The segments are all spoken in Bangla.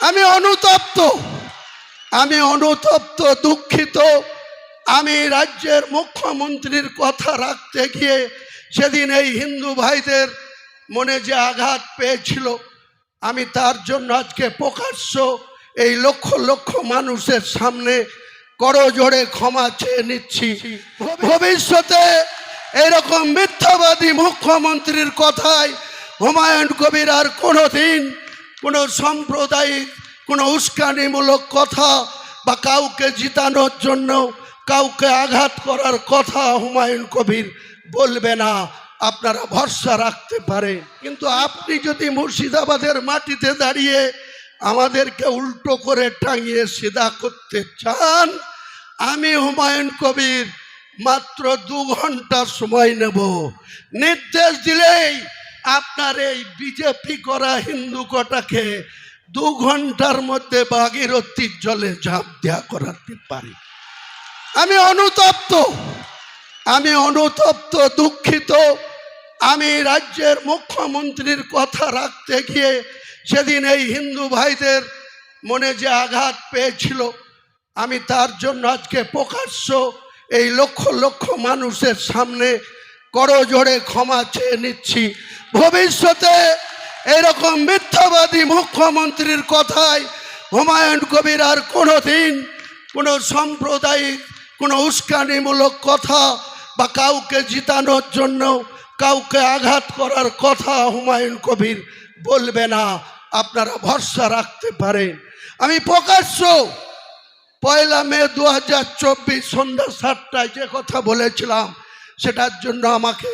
আমি অনুতপ্ত। আমি অনুতপ্ত, দুঃখিত। আমি রাজ্যের মুখ্যমন্ত্রীর কথা রাখতে গিয়ে সেদিন এই হিন্দু ভাইদের মনে যে আঘাত পেয়েছিল, আমি তার জন্য আজকে প্রকাশ্য এই লক্ষ লক্ষ মানুষের সামনে করজোড়ে ক্ষমা চেয়ে নিচ্ছি। ভবিষ্যতে এরকম মিথ্যাবাদী মুখ্যমন্ত্রীর কথায় হুমায়ুন কবির আর কোনো দিন কোনো সাম্প্রদায়িক, কোনো উস্কানিমূলক কথা বা কাউকে জিতানোর জন্য, কাউকে আঘাত করার কথা হুমায়ুন কবির বলবে না। আপনারা ভরসা রাখতে পারে। কিন্তু আপনি যদি মুর্শিদাবাদের মাটিতে দাঁড়িয়ে আমাদেরকে উল্টো করে টাঙিয়ে সিধা করতে চান, আমি হুমায়ুন কবির মাত্র দু ঘণ্টা সময় নেব। নির্দেশ দিলেই আপনার এই বিজেপি করা হিন্দু কটাকে দু ঘণ্টার মধ্যে ভাগীরথীর জলে ঝাঁপ দেওয়া করাতে পারি। আমি অনুতপ্ত আমি অনুতপ্ত, দুঃখিত। আমি রাজ্যের মুখ্যমন্ত্রীর কথা রাখতে গিয়ে সেদিন এই হিন্দু ভাইদের মনে যে আঘাত পেয়েছিল, আমি তার জন্য আজকে প্রকাশ্য এই লক্ষ লক্ষ মানুষের সামনে করজোড়ে ক্ষমা চেয়ে নিচ্ছি। ভবিষ্যতে এরকম মিথ্যাবাদী মুখ্যমন্ত্রীর কথায় হুমায়ুন কবির আর কোনো দিন কোনো সাম্প্রদায়িক, কোনো উস্কানিমূলক কথা বা কাউকে জিতানোর জন্য কাউকে আঘাত করার কথা হুমায়ুন কবির বলবে না। আপনারা ভরসা রাখতে পারেন। আমি প্রকাশ্য পয়লা মে দু হাজার চব্বিশ সন্ধ্যা সাতটায় যে কথা বলেছিলাম, সেটার জন্য আমাকে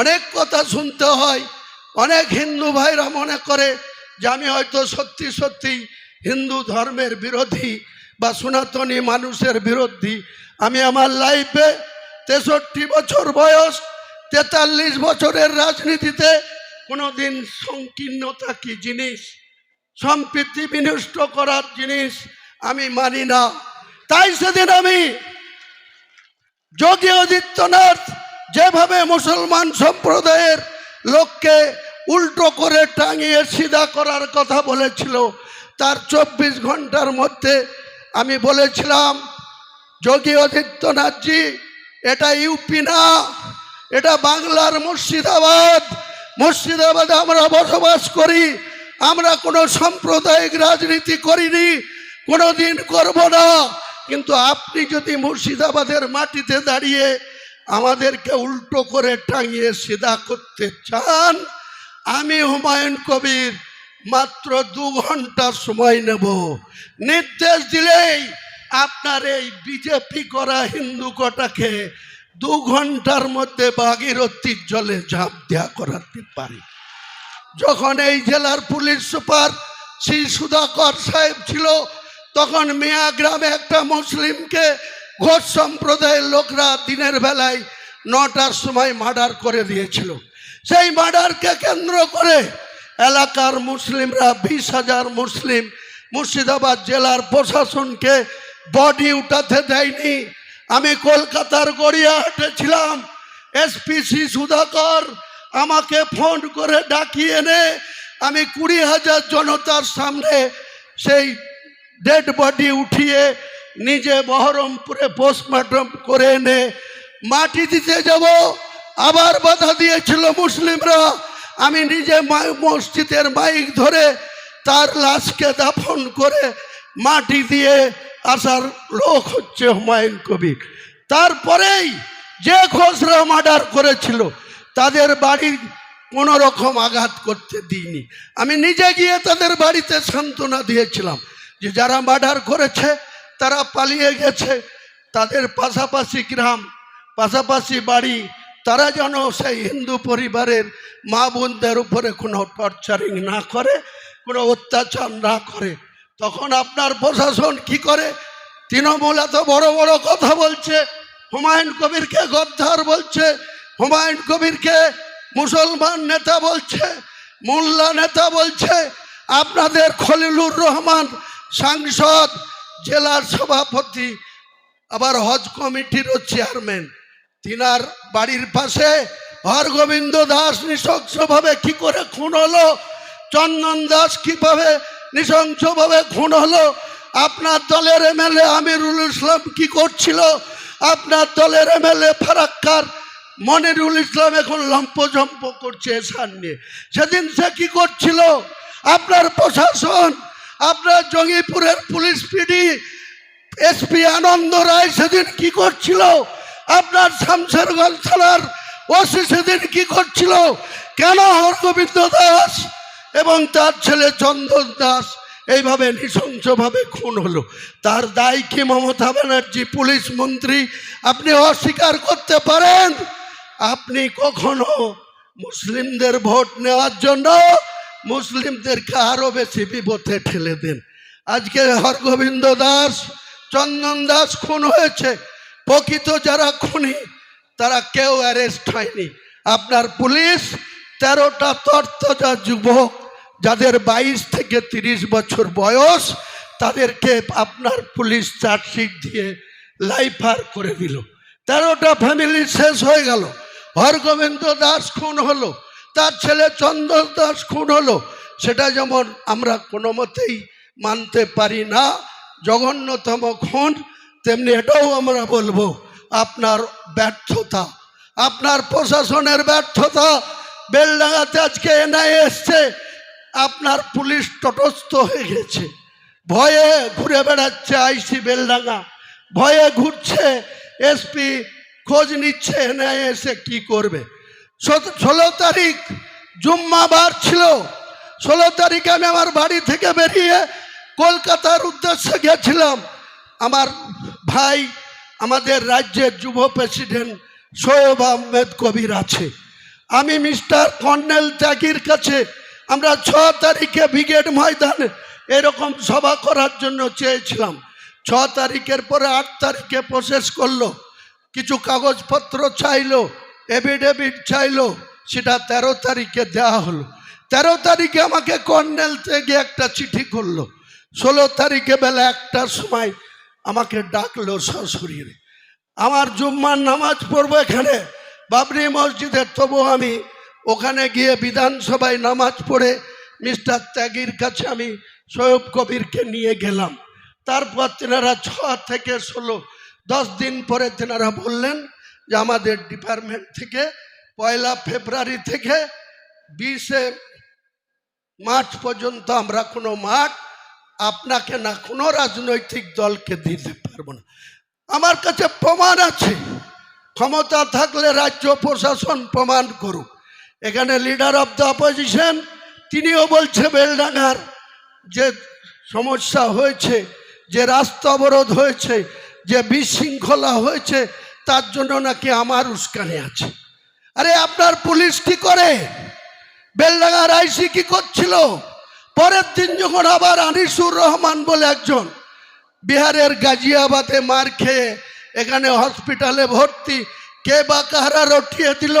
অনেক কথা শুনতে হয়। অনেক হিন্দু ভাইরা মনে করে যে আমি হয়তো সত্যি সত্যি হিন্দু ধর্মের বিরোধী বা সনাতনী মানুষের বিরোধী। আমি আমার লাইফে তেষট্টি বছর বয়স, তেতাল্লিশ বছরের রাজনীতিতে কোনো দিন সংকীর্ণতা কি জিনিস? সম্প্রীতি বিনষ্ট করার জিনিস আমি মানি না। তাই সেদিন আমি যোগী আদিত্যনাথ যেভাবে মুসলমান সম্প্রদায়ের লোককে উল্টো করে টাঙিয়ে সিধা করার কথা বলেছিল, তার চব্বিশ ঘণ্টার মধ্যে আমি বলেছিলাম, যোগী আদিত্যনাথজি, এটা ইউপি না, এটা বাংলার মুর্শিদাবাদ। মুর্শিদাবাদে আমরা বসবাস করি, আমরা কোনো সাম্প্রদায়িক রাজনীতি করিনি কোনো দিন করব না। কিন্তু আপনি যদি মুর্শিদাবাদের মাটিতে দাঁড়িয়ে আমাদেরকে উল্টো করে টাঙিয়ে সিধা করতে চান? আমি হুমায়ুন কবির, মাত্র দু ঘণ্টা সময় নেব। নির্দেশ দিলেই আপনার এই বিজেপি করা হিন্দু কটাকে দু ঘণ্টার মধ্যে ভাগীরথীর জলে ঝাঁপ দেওয়া করাতে পারি। যখন এই জেলার পুলিশ সুপার শ্রী সুধাকর সাহেব ছিল, তখন মিয়া গ্রামে একটা মুসলিমকে ঘোষ সম্প্রদায়ের লোকরা দিনের বেলায় নটার সময় মার্ডার করে দিয়েছিল। সেই মার্ডারকে কেন্দ্র করে এলাকার মুসলিমরা বিশ হাজার মুসলিম মুর্শিদাবাদ জেলার প্রশাসনকে বডি উঠাতে দেয়নি। আমি কলকাতার গড়িয়াহাটে ছিলাম। এসপিসি সুধাকর আমাকে ফোন করে ডাকিয়ে এনে আমি কুড়ি হাজার জনতার সামনে সেই ডেড বডি উঠিয়ে নিজে বহরমপুরে পোস্টমর্টম করে এনে মাটি দিতে যাব। আবার বাধা দিয়েছিল মুসলিমরা। আমি নিজে মসজিদের মাইক ধরে তার লাশকে দাফন করে মাটি দিয়ে আসার লোক হচ্ছে হুমায়ুন কবির। তারপরেই যে খসরা মার্ডার করেছিল, তাদের বাড়ি কোনো রকম আঘাত করতে দিইনি। আমি নিজে গিয়ে তাদের বাড়িতে সান্ত্বনা দিয়েছিলাম যে যারা মার্ডার করেছে তারা পালিয়ে গেছে। তাদের পাশাপাশি গ্রাম, পাশাপাশি বাড়ি, তারা যেন সেই হিন্দু পরিবারের মা বোনদের উপরে কোনো টর্চারিং না করে, কোনো অত্যাচার না করে। তখন আপনার প্রশাসন কি করে? তৃণমূল এত বড় বড় কথা বলছে, হুমায়ুন কবিরকে গদ্দার বলছে, হুমায়ুন কবিরকে মুসলমান নেতা বলছে, মোল্লা নেতা বলছে, আপনাদের খলিলুর রহমান সাংসদ জেলার সভাপতি, আবার হজ কমিটিরও চেয়ারম্যান। তিনার বাড়ির পাশে হরগোবিন্দ দাস নৃশংসভাবে কি করে খুন হলো, চন্দন দাস কীভাবে নৃশংসভাবে খুন হলো, আপনার দলের এমএলএ আমিরুল ইসলাম কি করছিল, আপনার দলের এমএলএ ফারাক্কার মনিরুল ইসলাম এখন লম্পজম্প করছে এসান নিয়ে। সেদিন সে কি করছিল, আপনার প্রশাসন আপনার জঙ্গিপুরের police PD SP Anand Roy সেদিন কি করছিল? আপনার শামশেরগঞ্জ থানার ওসি সেদিন কি করছিল? কেন হরগোবিন্দ দাস এবং তার ছেলে চন্দন দাস এইভাবে নৃশংসভাবে খুন হলো? তার দায় কি মমতা ব্যানার্জি, পুলিশ মন্ত্রী? আপনি অস্বীকার করতে পারেন? আপনি কখনো মুসলিমদের ভোট নেওয়ার জন্য মুসলিমদেরকে আরও বেশি বিপথে ঠেলে দেন। আজকে হরগোবিন্দ দাস, চন্দন দাস খুন হয়েছে। প্রকৃত যারা খুনি, তারা কেউ অ্যারেস্ট হয়নি। আপনার পুলিশ তেরোটা তর্তজা যুবক, যাদের বাইশ থেকে তিরিশ বছর বয়স, তাদেরকে আপনার পুলিশ চার্জশিট দিয়ে লাইফার করে দিল। তেরোটা ফ্যামিলি শেষ হয়ে গেল। হরগোবিন্দ দাস খুন হলো। তার ছেলে চন্দন দাস খুন হলো। সেটা যেমন আমরা কোনো মতেই মানতে পারি না, জঘন্যতম খুন, তেমনি এটাও আমরা বলব, আপনার ব্যর্থতা, আপনার প্রশাসনের ব্যর্থতা। বেলডাঙ্গাতে আজকে এনআইএ এসছে, আপনার পুলিশ তটস্থ হয়ে গেছে। ভয়ে ঘুরে বেড়াচ্ছে আইসি বেলডাঙ্গা, ভয়ে ঘুরছে, এসপি খোঁজ নিচ্ছে এনআইএ এসে কি করবে? ষোলো তারিখ জুম্মাবার ছিল। ষোলো তারিখে আমি আমার বাড়ি থেকে বেরিয়ে কলকাতার উদ্দেশ্যে গেছিলাম। আমার ভাই, আমাদের রাজ্যের যুব প্রেসিডেন্ট সৈয়ব আহমেদ কবির আছে। আমি মিস্টার কর্নেল ত্যাগীর কাছে আমরা ছ তারিখে ব্রিগেড ময়দানে এরকম সভা করার জন্য চেয়েছিলাম। ছ তারিখের পরে আট তারিখে প্রসেস করল। কিছু কাগজপত্র চাইলো। এফিডেভিট চাইলো, সেটা তেরো তারিখে দেওয়া হলো। তেরো তারিখে আমাকে কর্নেল থেকে একটা চিঠি করল। ষোলো তারিখে বেলা একটার সময় আমাকে ডাকলো সশরীরে। আমার জুম্মার নামাজ পড়ব এখানে, বাবরি মসজিদের তবু আমি ওখানে গিয়ে বিধানসভায় নামাজ পড়ে মিস্টার ত্যাগীর কাছে আমি সৈয়ব কবিরকে নিয়ে গেলাম। তারপর তেনারা ছ থেকে ষোলো, দশ দিন পরে তেনারা বললেন যে আমাদের ডিপার্টমেন্ট থেকে পয়লা ফেব্রুয়ারি থেকে বিশে মার্চ পর্যন্ত আমরা কোনো মাঠ আপনাকে না কোনো রাজনৈতিক দলকে দিতে পারব না। আমার কাছে প্রমাণ আছে। ক্ষমতা থাকলে রাজ্য প্রশাসন প্রমাণ করুক। এখানে লিডার অফ দ্য অপোজিশন তিনিও বলছে বেলডাঙ্গার যে সমস্যা হয়েছে, যে রাস্তা অবরোধ হয়েছে, যে বিশৃঙ্খলা হয়েছে তার জন্য নাকি আমার উস্কানে আছে। আরে আপনার পুলিশ কি করে? বেলডাঙ্গার আইসি কি করছিল? পরের দিন যখন আবার আনিসুর রহমান বলে একজন বিহারের গাজিয়াবাদে মার খেয়ে এখানে হসপিটালে ভর্তি, কে বা কাহারা রটিয়ে দিল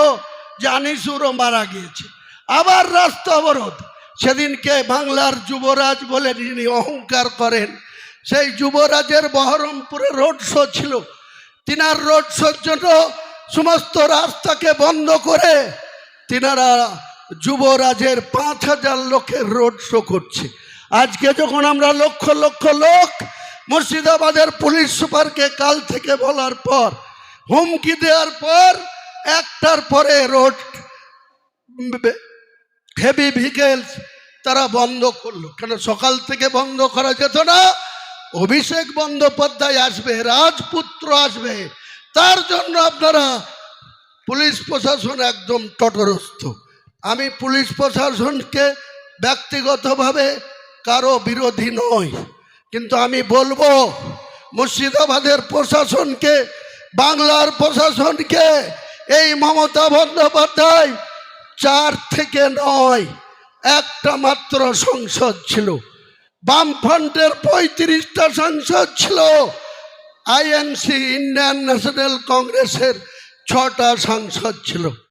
যে আনিসুরও মারা গিয়েছে। আবার রাস্তা অবরোধ। সেদিনকে বাংলার যুবরাজ বলে যিনি অহংকার করেন, সেই যুবরাজের বহরমপুরে রোড শো ছিল। তিনার রোড শোর সমস্ত রাস্তাকে বন্ধ করে তিনারা যুবরাজের পাঁচ হাজার লোকের রোড শো করছে। আজকে যখন আমরা লক্ষ লক্ষ লোক মুর্শিদাবাদের পুলিশ সুপারকে কাল থেকে বলার পর, হুমকি দেওয়ার পর, একটার পরে রোড হেভি ভেহিকেলস তারা বন্ধ করল। কেন সকাল থেকে বন্ধ করা যেত না? অভিষেক বন্দ্যোপাধ্যায় আসবে, রাজপুত্র আসবে, তার জন্য আপনারা পুলিশ প্রশাসন একদম তটরস্থ আমি পুলিশ প্রশাসনকে ব্যক্তিগতভাবে কারও বিরোধী নই, কিন্তু আমি বলব, মুর্শিদাবাদের প্রশাসনকে, বাংলার প্রশাসনকে, এই মমতা বন্দ্যোপাধ্যায় চার থেকে নয়, একটা মাত্র সংসদ ছিল। বামফ্রন্টের পঁয়ত্রিশটা সাংসদ ছিল। আইএনসি ইন্ডিয়ান ন্যাশনাল কংগ্রেসের ছটা সাংসদ ছিল।